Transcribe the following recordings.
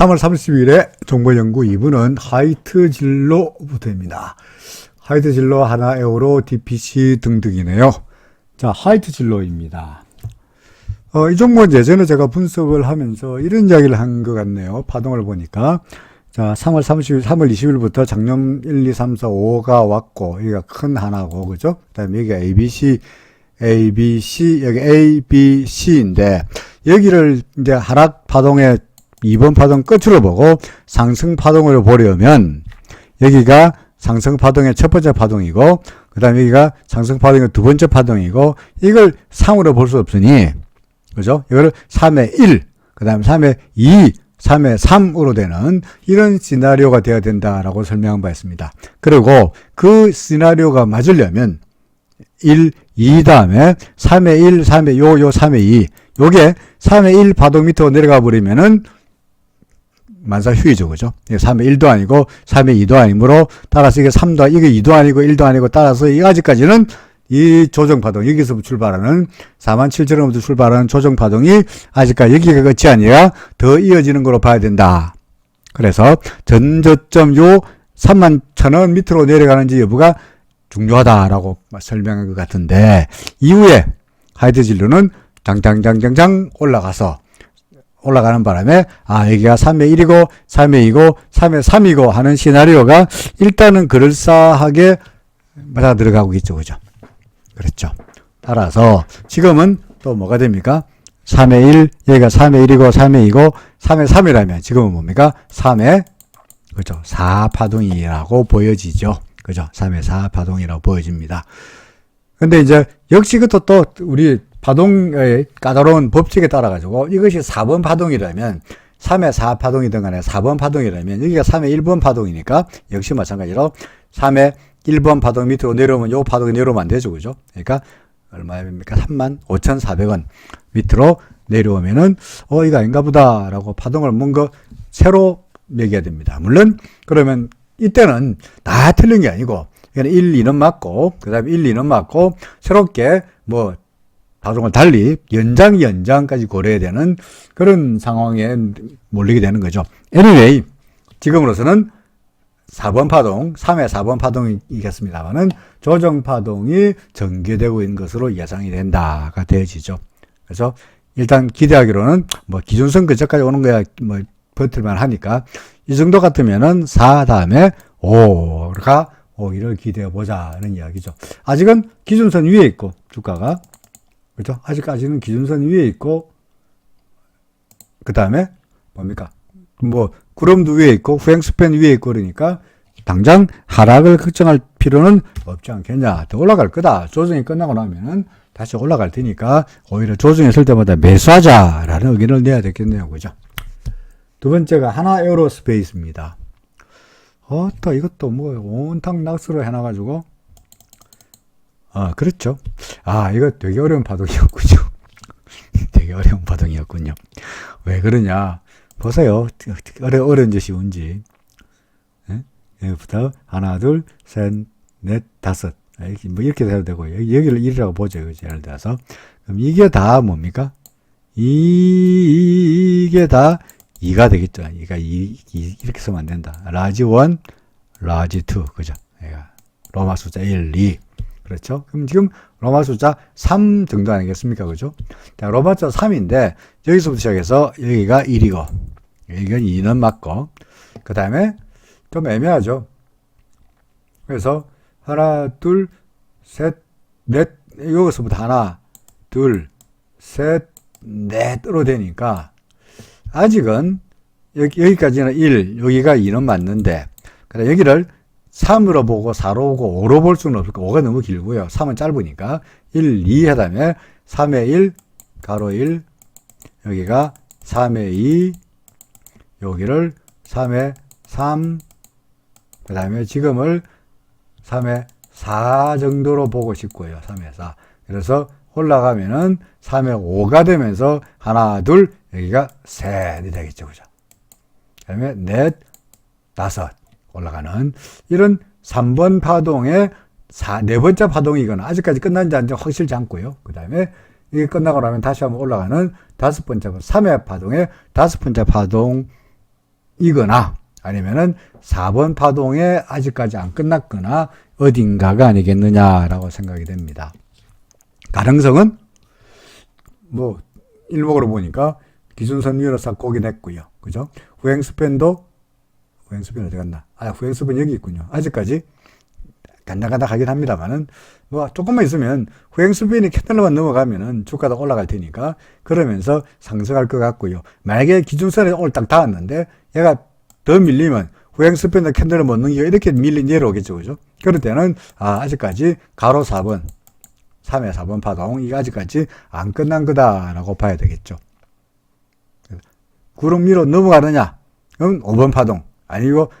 3월 30일에 정보연구 2부는 하이트 진로부터입니다. 하이트 진로 하나 에어로 DPC 등등이네요. 자, 하이트 진로입니다. 어, 이 종목은 예전에 제가 분석을 하면서 이런 이야기를 한 것 같네요. 파동을 보니까. 자, 3월 30일, 3월 20일부터 작년 1, 2, 3, 4, 5가 왔고, 여기가 큰 하나고, 그죠? 그 다음에 여기가 ABC, ABC, 여기 A, B, C인데, 여기를 이제 하락 파동의 2번 파동 끝으로 보고 상승 파동을 보려면, 여기가 상승 파동의 첫 번째 파동이고, 그 다음에 여기가 상승 파동의 두 번째 파동이고, 이걸 상으로 볼 수 없으니, 그죠? 이거를 3의 1, 그 다음에 3의 2, 3의 3으로 되는 이런 시나리오가 되어야 된다라고 설명한 바 있습니다. 그리고 그 시나리오가 맞으려면 1, 2 다음에 3의 1, 3의 요, 요 3의 2. 요게 3의 1 바동 밑으로 내려가 버리면은 만사 휴이죠. 그죠? 3의 1도 아니고 3의 2도 아니므로 따라서 이게 3도, 이게 2도 아니고 1도 아니고 따라서 이 아직까지는 이 조정 파동, 여기서 출발하는 4만 7천원부터 출발하는 조정 파동이 아직까지 여기가 끝이 아니라 더 이어지는 걸로 봐야 된다. 그래서 전저점 요 3만 천원 밑으로 내려가는지 여부가 중요하다라고 설명한 것 같은데 이후에 하이드 진로는 장장장장장 올라가서 올라가는 바람에 아 여기가 3의 1이고 3의 2고 3의 3이고 하는 시나리오가 일단은 그럴싸하게 맞아 들어가고 있죠 그죠? 그렇죠. 따라서 지금은 또 뭐가 됩니까? 3의 1 여기가 3의 1이고 3의 2고 3의 3이라면 지금은 뭡니까? 3의 그죠? 4파동이라고 보여지죠. 그죠? 3의 4파동이라고 보여집니다. 근데 이제 역시 그것도 또 우리 파동의 까다로운 법칙에 따라 가지고 이것이 4번 파동이라면 3의 4 파동이든 간에 4번 파동이라면 여기가 3의 1번 파동이니까 역시 마찬가지로 3의 1번 파동 밑으로 내려오면 요 파동이 내려오면 안 되죠. 그죠? 그러니까 얼마입니까? 3만 5,400원 밑으로 내려오면은 어 이거 아닌가 보다라고 파동을 뭔가 새로 매겨야 됩니다. 물론 그러면 이때는 다 틀린 게 아니고 이거는 1, 2는 맞고 그다음에 1, 2는 맞고 새롭게 뭐 파동을 달리 연장 연장까지 고려해야 되는 그런 상황에 몰리게 되는 거죠. anyway 지금으로서는 4번 파동, 3회 4번 파동이겠습니다만은 조정 파동이 전개되고 있는 것으로 예상이 된다가 되어지죠. 그래서 일단 기대하기로는 뭐 기준선 근처까지 오는 거야 뭐 버틸만 하니까 이 정도 같으면은 4 다음에 5가 오기를 기대해 보자는 이야기죠. 아직은 기준선 위에 있고 주가가 그죠? 아직까지는 기준선 위에 있고, 그 다음에 뭡니까? 뭐, 구름도 위에 있고, 후행스팬 위에 있고, 그러니까, 당장 하락을 걱정할 필요는 없지 않겠냐. 더 올라갈 거다. 조정이 끝나고 나면은 다시 올라갈 테니까, 오히려 조정했을 때마다 매수하자라는 의견을 내야 되겠네요. 그죠? 두 번째가 하나 에어로스페이스입니다. 어, 또 이것도 뭐, 온탕 낙수로 해놔가지고, 아, 그렇죠. 아, 이거 되게 어려운 파동이었군요. 되게 어려운 파동이었군요. 왜 그러냐. 보세요. 어려, 어려운지 쉬운지. 예? 여기부터 하나, 둘, 셋, 넷, 다섯. 이렇게, 뭐 이렇게 돼도 되고, 여기를 1이라고 보죠. 그죠? 예를 들어서. 그럼 이게 다 뭡니까? 이, 이게 다 2가 되겠죠. 이가 2, 2, 이렇게 쓰면 안 된다. 라지 1, 라지 2. 그죠? 로마 숫자 1, 2. 그렇죠? 그럼 지금 로마 숫자 3 정도 아니겠습니까? 그죠? 자, 로마 숫자 3인데, 여기서부터 시작해서 여기가 1이고, 여기가 2는 맞고, 그 다음에 좀 애매하죠? 그래서 하나, 둘, 셋, 넷, 여기서부터 하나, 둘, 셋, 넷으로 되니까, 아직은 여기, 여기까지는 1, 여기가 2는 맞는데, 여기를 3으로 보고 4로 보고 5로 볼 수는 없을까? 5가 너무 길고요. 3은 짧으니까 1, 2 하다면 3의 1, 가로 1, 여기가 3의 2, 여기를 3의 3, 그 다음에 지금을 3의 4 정도로 보고 싶고요. 3의 4. 그래서 올라가면은 3의 5가 되면서 하나, 둘, 여기가 셋이 되겠죠. 그죠? 그 다음에 넷, 다섯. 올라가는 이런 3번 파동의 사, 네 번째 파동이거나 아직까지 끝난지 안지 확실치 않고요. 그 다음에 이게 끝나고 나면 다시 한번 올라가는 다섯 번째, 3회 파동의 다섯 번째 파동 파동이거나 아니면은 4번 파동에 아직까지 안 끝났거나 어딘가가 아니겠느냐라고 생각이 됩니다. 가능성은 뭐 일목으로 보니까 기준선 위로 싹 고긴 했고요. 그죠? 후행 스팬도 후행 스팬 어디 갔나? 아, 후행 스팬 여기 있군요. 아직까지 간당간당 하긴 합니다만은 뭐 조금만 있으면 후행 스팬이 캔들로만 넘어가면은 주가도 올라갈 테니까 그러면서 상승할 것 같고요. 만약에 기준선에 오늘 딱 닿았는데 얘가 더 밀리면 후행 스팬도 캔들을 못 넘기고 이렇게 밀리 내려오겠죠. 그죠? 그럴 때는 아, 아직까지 가로 4번 3회 4번 파동 이게 아직까지 안 끝난 거다라고 봐야 되겠죠. 구름 위로 넘어가느냐? 그럼 5번 파동. 아니고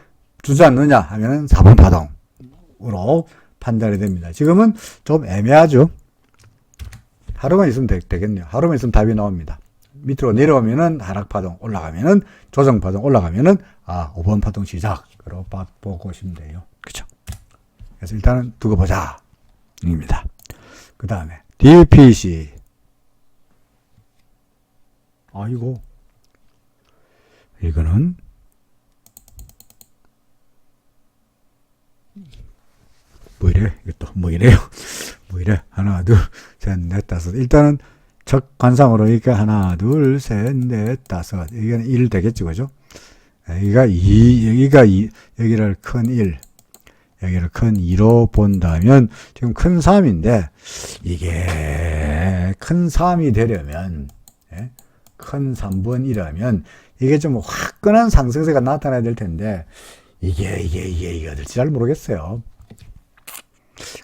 주저앉느냐 하면은 4번 파동으로 판단이 됩니다. 지금은 좀 애매하죠. 하루만 있으면 되, 겠네요 하루만 있으면 답이 나옵니다. 밑으로 내려오면은 하락 파동, 올라가면은 조정 파동, 올라가면은 아 5번 파동 시작으로 봐- 보고 오시면 돼요. 그죠? 그래서 일단은 두고 보자. 입니다. 그 다음에 DPC. 아이고. 이거는 뭐 이래? 이것도 뭐 이래요? 뭐 이래? 하나, 둘, 셋, 넷, 다섯. 일단은 적 관상으로 이렇게 하나, 둘, 셋, 넷, 다섯. 이게는 1 되겠지, 그죠? 여기가 2, 여기가 2, 여기를 큰 1, 여기를 큰 2로 본다면 지금 큰 3인데 이게 큰 3이 되려면 예? 큰 3번이라면 이게 좀 화끈한 상승세가 나타나야 될 텐데 이게 이게 이게 이게 될지 잘 모르겠어요.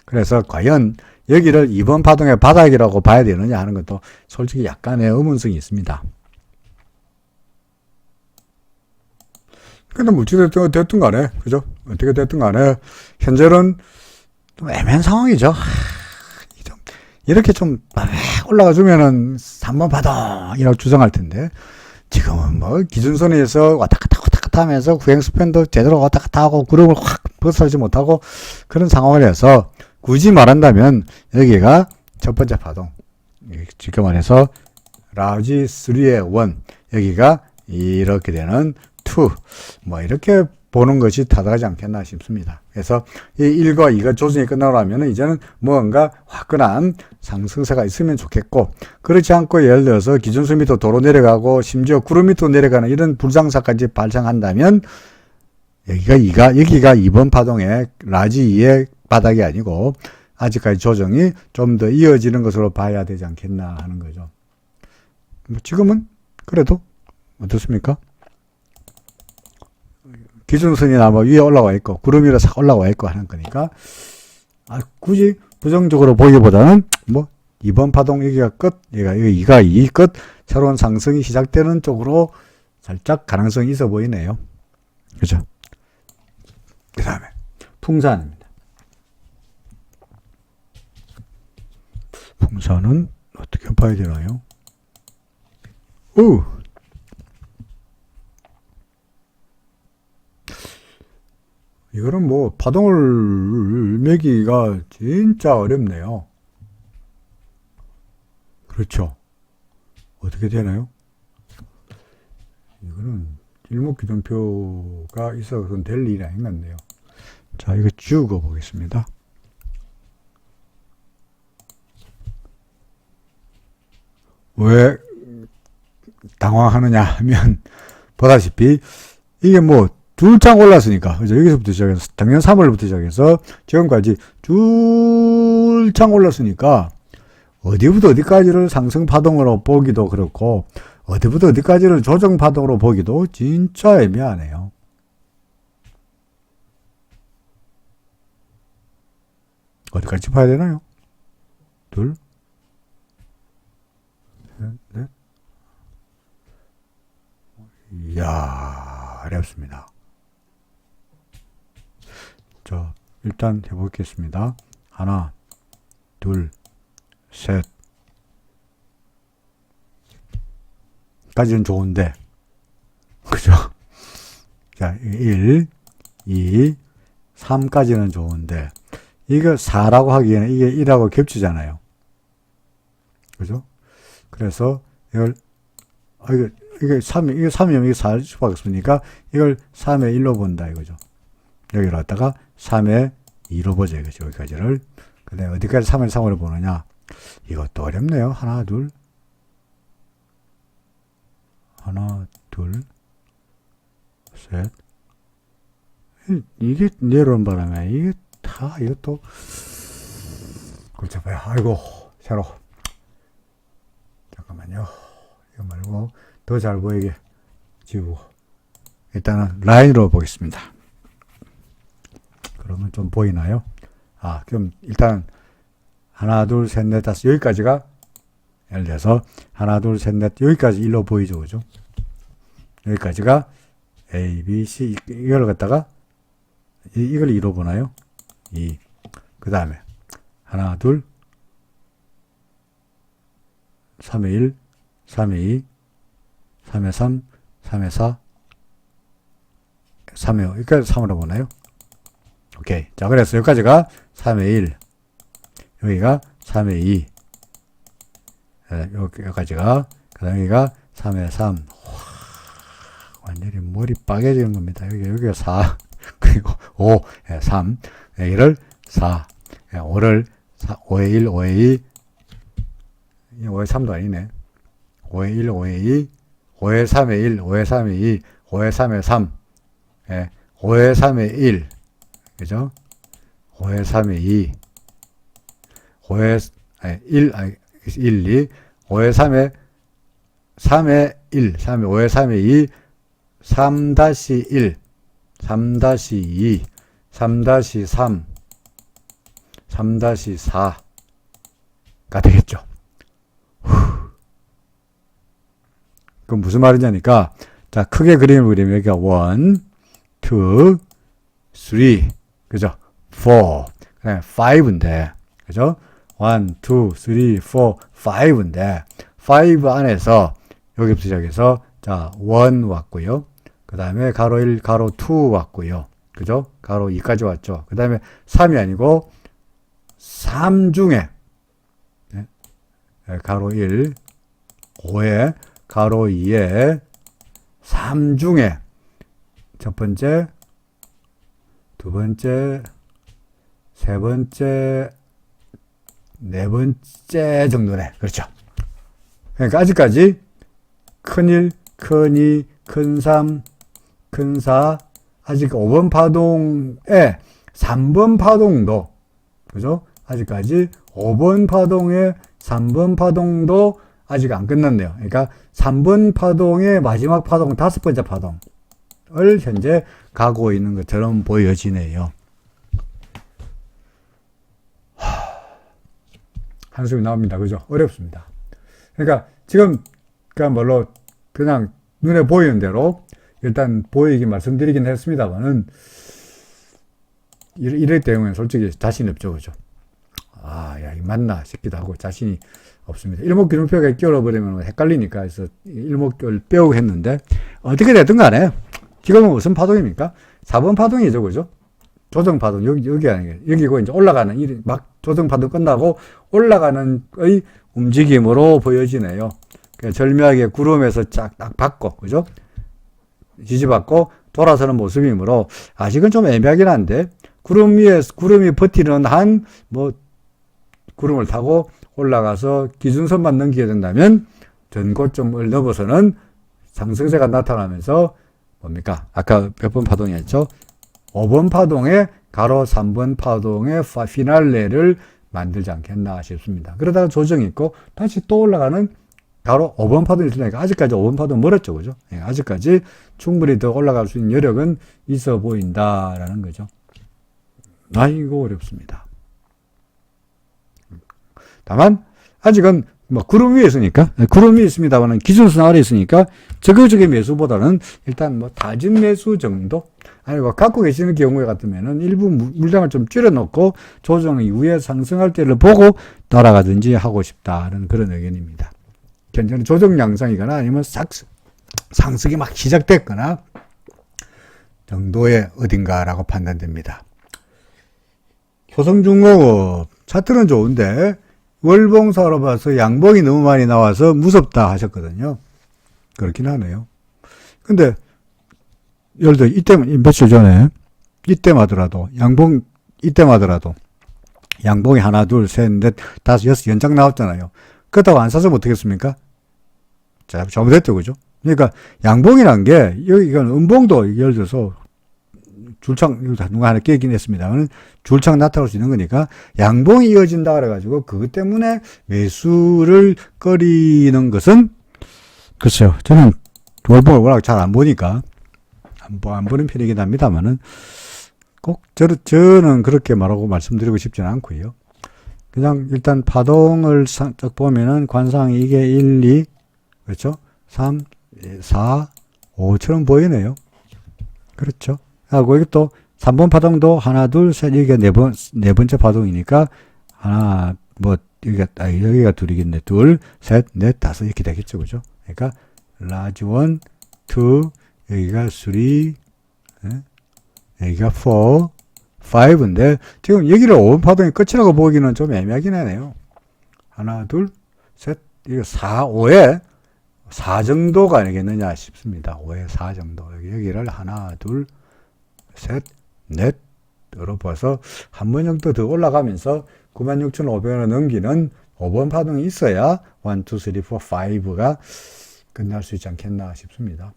그래서 과연 여기를 이번 파동의 바닥이라고 봐야 되느냐 하는 것도 솔직히 약간의 의문성이 있습니다. 근데 뭐 어떻게 됐든, 간에, 그죠? 어떻게 됐든 간에, 현재는 좀 애매한 상황이죠. 이렇게 좀막 올라가 주면은 3번 파동이라고 주장할 텐데, 지금은 뭐 기준선에서 왔다 갔다 왔다 갔다 하면서 구행 스팬도 제대로 왔다 갔다 하고 구름을 확 벗어나지 못하고 그런 상황을 해서 굳이 말한다면 여기가 첫 번째 파동. 지금 말해서 라지 3의 1 여기가 이렇게 되는 2. 뭐 이렇게 보는 것이 타당하지 않겠나 싶습니다. 그래서 이 1과 2가 조정이 끝나려면 이제는 뭔가 화끈한 상승세가 있으면 좋겠고 그렇지 않고 예를 들어서 기준수 밑으로 도로 내려가고 심지어 구름 밑으로 내려가는 이런 불상사까지 발생한다면 여기가 2가 여기가 2번 파동의 라지 2의 바닥이 아니고 아직까지 조정이 좀 더 이어지는 것으로 봐야 되지 않겠나 하는 거죠. 뭐 지금은 그래도 어떻습니까? 기준선이나 뭐 위에 올라와 있고 구름 위로 싹 올라와 있고 하는 거니까 아, 굳이 부정적으로 보기보다는 뭐 이번 파동 여기가 끝, 여기가 여기가 이 끝, 새로운 상승이 시작되는 쪽으로 살짝 가능성이 있어 보이네요. 그죠? 그 다음에 풍산입니다. 풍산은 어떻게 봐야 되나요? 오! 이거는 뭐 파동을 매기가 진짜 어렵네요. 그렇죠. 어떻게 되나요? 이거는 일목기준표가 있어서는 될 일이 아닌 것 같네요. 자, 이거 지우고 보겠습니다. 왜 당황하느냐 하면 보다시피 이게 뭐 줄창 올랐으니까 그죠 여기서부터 시작해서 작년 3월부터 시작해서 지금까지 줄창 올랐으니까 어디부터 어디까지를 상승 파동으로 보기도 그렇고 어디부터 어디까지를 조정 파동으로 보기도 진짜 애매하네요. 어디까지 봐야 되나요? 둘, 셋, 넷. 이야, 어렵습니다. 자, 일단 해보겠습니다. 하나, 둘, 셋. 까지는 좋은데, 그죠? 자, 1, 2, 3까지는 좋은데, 이거 4라고 하기에는 이게 1하고 겹치잖아요. 그죠? 그래서 이걸, 아, 이거 이게 3, 이게 3이면 이게 4일 수밖에 없으니까 이걸 3의 1로 본다 이거죠. 여기를 갖다가 3의 2로 보자 이거죠. 여기까지를. 근데 어디까지 3을 3으로 보느냐. 이것도 어렵네요. 하나, 둘. 하나, 둘, 셋. 이- 이게 내려온 바람에 이게 다 이것도 골쳐봐요. 아이고 새로 잠깐만요. 이거 말고 더 잘 보이게 지우고 일단은 라인으로 보겠습니다. 그러면 좀 보이나요? 아 그럼 일단 하나 둘 셋 넷 다섯 여기까지가 예를 들어서 하나 둘 셋 넷 여기까지 일로 보이죠, 그죠? 여기까지가 A, B, C 이걸 갖다가 이, 이걸 2로 보나요? 2. 그 다음에 하나, 둘, 3의 1, 3의 2, 3의 3, 3의 4, 3의 5. 여기까지 3으로 보나요? 오케이. 자, 그래서 여기까지가 3의 1, 여기가 3의 2, 예, 여기까지가, 그 다음에 여기가 3의 3. 와, 완전히 머리 빠개지는 겁니다. 여기, 여기가 4, 그리고 5, 예, 3, 여기를 4, 예, 5를 4, 5의 1, 5의 2, 5의 3도 아니네. 5의 1, 5의 2, 5의 3의 1, 5의 3의 2, 5의 3의 3, 예, 5의 3의 1, 그죠? 5의 3의 2, 5의, 아니, 1, 아니, 1, 2, 5의 3의, 3의 1, 3의, 5의 3의 2, 3 다시 1, 3 다시 2, 3 다시 3, 3 다시 4가 되겠죠. 그럼 무슨 말이냐니까, 자, 크게 그림을 그리면 여기가 1, 2, 3, 그죠? 4, 그다음에 5인데, 그죠? 1, 2, 3, 4, 5인데, 5 안에서, 여기부터 시작해서, 자, 1 왔고요. 그 다음에 가로 1, 가로 2 왔고요. 그죠? 가로 2까지 왔죠. 그 다음에 3이 아니고, 3 중에, 네? 네, 가로 1, 5에, 가로 2에, 3 중에, 첫 번째, 두 번째, 세 번째, 네 번째 정도네. 그렇죠. 그러니까 아직까지 큰일, 큰이, 큰 삼, 큰 사, 아직 5번 파동에 3번 파동도, 그죠? 아직까지 5번 파동에 3번 파동도 아직 안 끝났네요. 그러니까 3번 파동의 마지막 파동, 다섯 번째 파동을 현재 가고 있는 것처럼 보여지네요. 한숨이 나옵니다. 그죠? 어렵습니다. 그러니까 지금 그야말로 그냥 눈에 보이는 대로 일단 보이게 말씀드리긴 했습니다만은 이럴, 때는 솔직히 자신 없죠. 그죠? 아, 야, 이 맞나 싶기도 하고 자신이 없습니다. 일목균형표가 끼워버리면 헷갈리니까 해서 일목을 빼고 했는데 어떻게 됐든 간에 지금은 무슨 파동입니까? 4번 파동이죠. 그죠? 조정 파동 여기 여기 아니에요. 여기고 이제 올라가는 이막 조정 파동 끝나고 올라가는 의 움직임으로 보여지네요. 그러니까 절묘하게 구름에서 쫙딱 받고 그죠? 지지받고 돌아서는 모습이므로 아직은 좀 애매하긴 한데 구름 위에 구름이 버티는 한 뭐 구름을 타고 올라가서 기준선만 넘기게 된다면 전고점을 넘어서는 상승세가 나타나면서 뭡니까? 아까 몇 번 파동이었죠? 5번 파동에 가로 3번 파동의 파- 피날레를 만들지 않겠나 싶습니다. 그러다가 조정이 있고 다시 또 올라가는 가로 5번 파동이 있으니까 아직까지 5번 파동 멀었죠. 그죠? 예, 아직까지 충분히 더 올라갈 수 있는 여력은 있어 보인다라는 거죠. 아이고 어렵습니다. 다만 아직은 뭐 구름 위에 있으니까 구름 위에 있습니다만은 기준선 아래 있으니까 적극적인 매수보다는 일단 뭐 다진 매수 정도 아니 뭐 갖고 계시는 경우에 같으면은 일부 무- 물량을 좀 줄여놓고 조정 이후에 상승할 때를 보고 따라가든지 하고 싶다는 그런 의견입니다. 현재는 조정 양상이거나 아니면 싹 상승이 막 시작됐거나 정도의 어딘가라고 판단됩니다. 효성중공업 차트는 좋은데 월봉사로 봐서 양봉이 너무 많이 나와서 무섭다 하셨거든요. 그렇긴 하네요. 근데, 예를 들어, 이때만, 며칠 전에, 이때마더라도, 양봉, 이때마더라도, 양봉이 하나, 둘, 셋, 넷, 다섯, 여섯 연장 나왔잖아요. 그렇다고 안 사서 어떻겠습니까? 자, 잘못했죠, 그죠? 그러니까, 양봉이란 게, 여기, 는 음봉도, 예를 들어서, 줄창, 누가 하나 깨긴 했습니다만, 줄창 나타날 수 있는 거니까, 양봉이 이어진다 그래가지고, 그것 때문에 매수를 꺼리는 것은, 글쎄요, 저는 월봉을 워낙 잘 안 보니까, 안, 보, 안 보는 편이긴 합니다만은, 꼭, 저, 저는 그렇게 말하고 말씀드리고 싶지는 않고요. 그냥 일단 파동을 사- 딱 보면은 관상이 이게 1, 2, 그렇죠? 3, 4, 5처럼 보이네요. 그렇죠. 하고 이것도 3번 파동도 하나, 둘, 셋, 이게 네 번, 네 번째 파동이니까 하나, 뭐, 여기가, 아, 여기가 둘이겠네. 둘, 셋, 넷, 다섯 이렇게 되겠죠. 그죠? 그러니까, large one, two, 여기가 three, 예? 여기가 four, five인데, 지금 여기를 5번 파동의 끝이라고 보기는 좀 애매하긴 하네요. 하나, 둘, 셋, 이거 4, 5에 4 정도가 아니겠느냐 싶습니다. 5에 4 정도. 여기, 여기를 하나, 둘, 셋, 넷으로 봐서 한 번 정도 더 올라가면서 96,500원을 넘기는 5번 파동이 있어야 1, 2, 3, 4, 5가 끝날 수 있지 않겠나 싶습니다.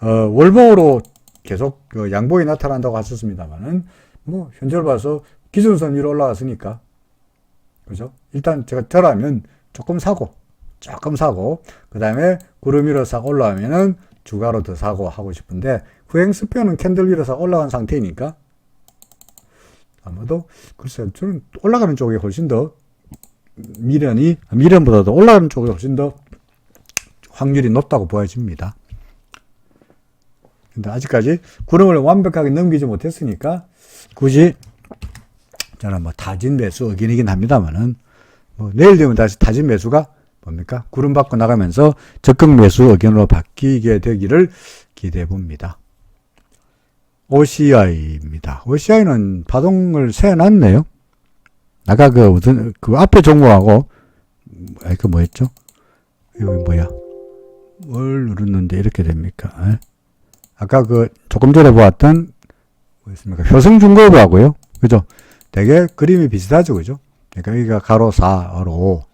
어, 월봉으로 계속 그 양봉이 나타난다고 하셨습니다만은 뭐 현재로 봐서 기준선 위로 올라갔으니까 그죠? 일단 제가 저라면 조금 사고 조금 사고 그 다음에 구름 위로 싹 올라오면은 주가로 더 사고 하고 싶은데 후행스표는 캔들 위로 싹 올라간 상태니까 아마도 글쎄요 저는 올라가는 쪽이 훨씬 더 미련이 미련보다도 올라가는 쪽이 훨씬 더 확률이 높다고 보여집니다. 근데 아직까지 구름을 완벽하게 넘기지 못했으니까 굳이 저는 뭐 타진 매수 의견이긴 합니다만은 뭐 내일 되면 다시 타진 매수가 뭡니까? 구름 받고 나가면서 적극 매수 의견으로 바뀌게 되기를 기대해 봅니다. OCI입니다. OCI는 파동을 세놨네요. 아까 그 무슨 그 앞에 종목하고 아, 그 뭐였죠? 여기 뭐야? 뭘 누르는데 이렇게 됩니까? 에? 아까 그 조금 전에 보았던 뭐였습니까? 효성중공업하고요. 그죠? 되게 그림이 비슷하죠. 그죠? 그러니까 여기가 가로 4, 가로 5.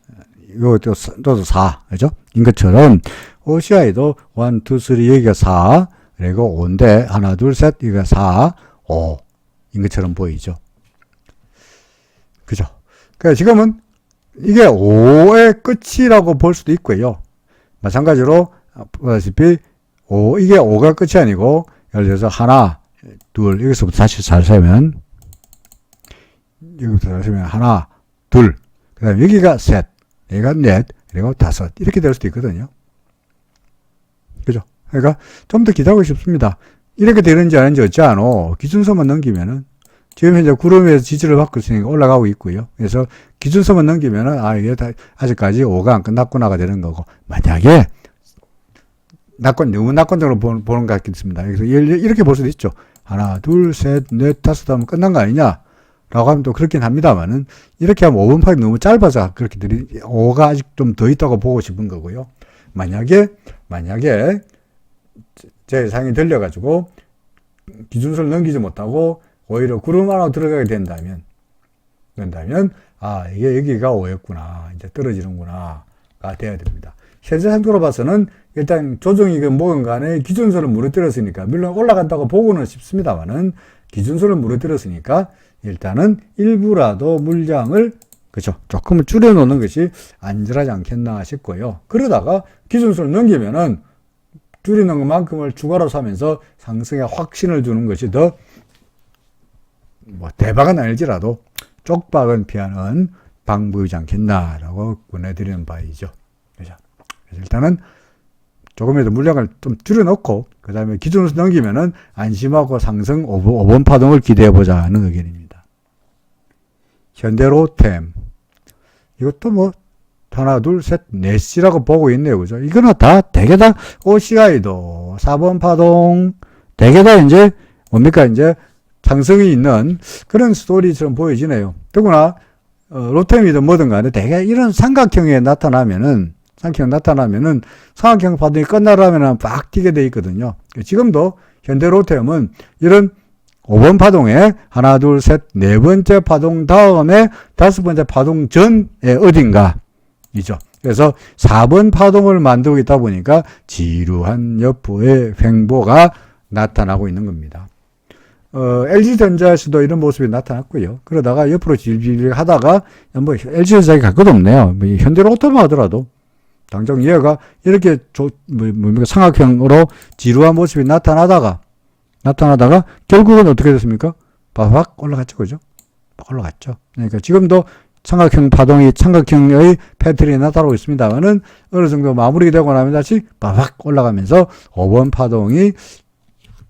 이것도 또 4. 그죠? 인 것처럼 OCI도 1, 2, 3 여기가 4. 그리고 5인데 하나, 둘, 셋 여기가 4, 5. 인 것처럼 보이죠? 그죠? 그러니까 지금은 이게 5의 끝이라고 볼 수도 있고요. 마찬가지로 보다시피 5, 이게 5가 끝이 아니고 예를 들어서 하나, 둘, 여기서부터 다시 잘 세면 여기부터 잘 세면 하나, 둘, 그 다음에 여기가 셋, 여기가 넷, 그리고 다섯 이렇게 될 수도 있거든요. 그죠? 그러니까 좀 더 기다리고 싶습니다. 이렇게 되는지 아닌지 어찌 않어 기준선만 넘기면은 지금 현재 구름에서 지지를 받고 있으니까 올라가고 있고요. 그래서 기준선만 넘기면은 아 이게 다 아직까지 5가 안 끝났구나가 되는 거고 만약에 낙관 너무 낙관적으로 보는, 보는 것 같습니다. 그래서 이렇게 볼 수도 있죠. 하나, 둘, 셋, 넷, 다섯 하면 끝난 거 아니냐? 라고 하면 또 그렇긴 합니다만은 이렇게 하면 5분 파이 너무 짧아서 그렇게 들이 5가 아직 좀 더 있다고 보고 싶은 거고요. 만약에 만약에 제 예상이 들려가지고 기준선을 넘기지 못하고 오히려 구름 안으로 들어가게 된다면 된다면 아 이게 여기가 5였구나 이제 떨어지는구나가 돼야 됩니다. 현재 상태로 봐서는 일단 조정이 그 뭐건 간에 기준선을 무너뜨렸으니까 물론 올라간다고 보고는 싶습니다만은 기준선을 무너뜨렸으니까 일단은 일부라도 물량을 그죠 조금은 줄여놓는 것이 안전하지 않겠나 싶고요. 그러다가 기준선을 넘기면은 줄이는 것만큼을 추가로 사면서 상승에 확신을 주는 것이 더 뭐 대박은 아닐지라도 쪽박은 피하는 방법이지 않겠나라고 권해드리는 바이죠. 그래서 일단은 조금이라도 물량을 좀 줄여놓고 그 다음에 기준으로 넘기면은 안심하고 상승 5번, 5번 파동을 기대해보자 하는 의견입니다. 현대로템 이것도 뭐 하나 둘 셋 넷이라고 보고 있네요. 그죠? 이거는 다 대개 다 OCI도 4번 파동 대개 다 이제 뭡니까? 이제 상승이 있는 그런 스토리처럼 보여지네요. 더구나 어, 로템이든 뭐든 간에 대개 이런 삼각형에 나타나면은 삼각형 나타나면은 삼각형 파동이 끝나려면 막 뛰게 돼 있거든요. 지금도 현대 로템은 이런 5번 파동에 하나, 둘, 셋, 네 번째 파동 다음에 다섯 번째 파동 전에 어딘가 이죠. 그래서 4번 파동을 만들고 있다 보니까 지루한 여포의 횡보가 나타나고 있는 겁니다. 어, LG전자에서도 이런 모습이 나타났고요. 그러다가 옆으로 질질 하다가 뭐 LG전자에 갈 것도 없네요. 뭐 현대로템만 하더라도 당장 얘가 이렇게 조, 뭐, 뭡니까 삼각형으로 지루한 모습이 나타나다가 나타나다가 결국은 어떻게 됐습니까? 바박 올라갔죠, 그죠? 올라갔죠. 그러니까 지금도 삼각형 파동이 삼각형의 패턴이 나타나고 있습니다만은 어느 정도 마무리되고 나면 다시 바박 올라가면서 5번 파동이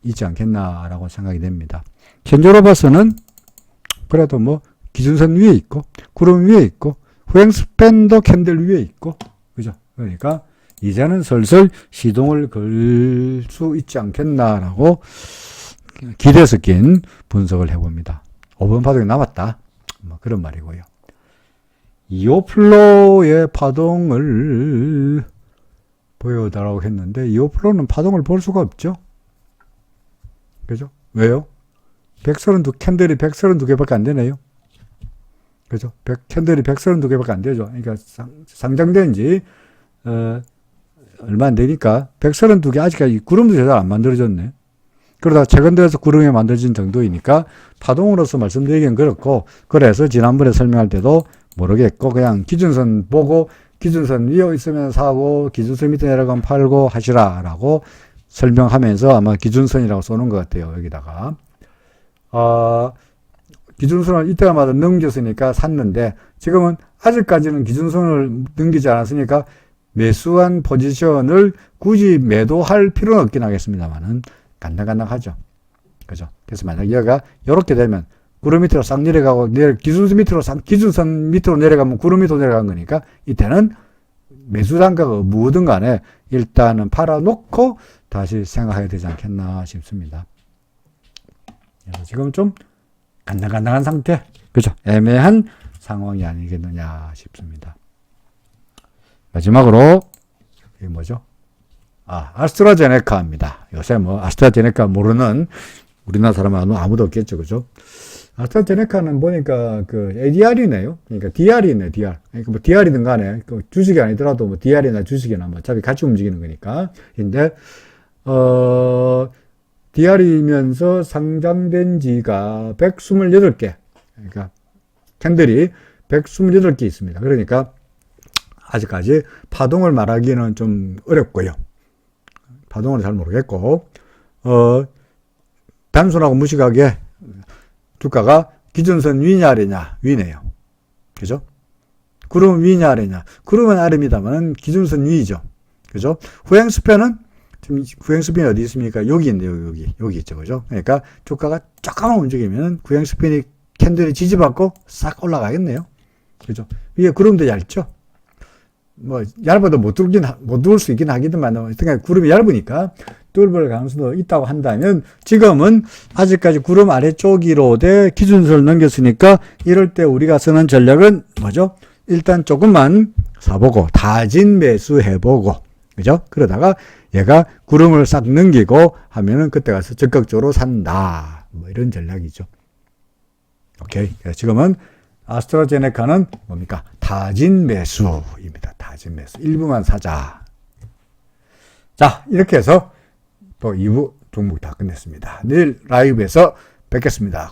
있지 않겠나라고 생각이 됩니다. 현재로 봐서는 그래도 뭐 기준선 위에 있고 구름 위에 있고 후행 스팬도 캔들 위에 있고 그죠? 그러니까 이제는 슬슬 시동을 걸 수 있지 않겠나라고 기대 섞인 분석을 해봅니다. 5번 파동이 남았다. 뭐 그런 말이고요. 이오플로의 파동을 보여달라고 했는데 이오플로는 파동을 볼 수가 없죠. 그죠? 왜요? 132 캔들이 132개밖에 안 되네요. 그죠? 100, 캔들이 132개밖에 안 되죠. 그러니까 상, 장된 지, 어, 얼마 안 되니까 132개 아직까지 구름도 제대로 안 만들어졌네. 그러다 최근 들어서 구름이 만들어진 정도이니까 파동으로서 말씀드리기는 그렇고 그래서 지난번에 설명할 때도 모르겠고 그냥 기준선 보고 기준선 위에 있으면 사고 기준선 밑에 내려가면 팔고 하시라라고 설명하면서 아마 기준선이라고 쏘는 것 같아요 여기다가 어, 기준선을 이때마다 넘겼으니까 샀는데 지금은 아직까지는 기준선을 넘기지 않았으니까 매수한 포지션을 굳이 매도할 필요는 없긴 하겠습니다만은 간당간당하죠. 그죠? 그래서 만약 얘가 이렇게 되면 구름 밑으로 싹 내려가고 내려, 기준선 밑으로 싹, 기준선 밑으로 내려가면 구름 밑으로 내려간 거니까 이때는 매수 단가가 뭐든 간에 일단은 팔아놓고 다시 생각해야 되지 않겠나 싶습니다. 그래서 지금 좀 간당간당한 상태, 그죠? 애매한 상황이 아니겠느냐 싶습니다. 마지막으로 이게 뭐죠? 아, 아스트라제네카입니다. 요새 뭐 아스트라제네카 모르는 우리나라 사람은 아무도 없겠죠, 그죠? 아스트라제네카는 보니까 그 ADR이네요. 그러니까 DR이네, DR. 그러니까 뭐 DR이든 간에 그 주식이 아니더라도 뭐 DR이나 주식이나 뭐 어차피 같이 움직이는 거니까. 근데 어 DR이면서 상장된 지가 128개. 그러니까 캔들이 128개 있습니다. 그러니까 아직까지 파동을 말하기는 좀 어렵고요. 파동을 잘 모르겠고, 어, 단순하고 무식하게 주가가 기준선 위냐 아래냐 위네요. 그죠? 구름 위냐 아래냐. 구름은 아래입니다만 기준선 위죠. 그죠? 후행 스팬은 지금 스핀이 어디 있습니까? 여기 있네요. 여기. 여기 있죠. 그죠? 그러니까 주가가 조금만 움직이면 스핀이 캔들이 지지받고 싹 올라가겠네요. 그죠? 위에 구름도 얇죠? 뭐 얇아도 못 뚫긴 못 뚫을 수 있긴 하기만 어떻게 구름이 얇으니까 뚫을 가능성도 있다고 한다면 지금은 아직까지 구름 아래쪽으로 돼 기준선을 넘겼으니까 이럴 때 우리가 쓰는 전략은 뭐죠? 일단 조금만 사보고 다진 매수 해보고 그죠? 그러다가 얘가 구름을 싹 넘기고 하면은 그때 가서 적극적으로 산다 뭐 이런 전략이죠. 오케이 지금은 아스트라제네카는 뭡니까? 다진 매수입니다. 다진 매수. 일부만 사자. 자, 이렇게 해서 또 2부 종목 다 끝냈습니다. 내일 라이브에서 뵙겠습니다.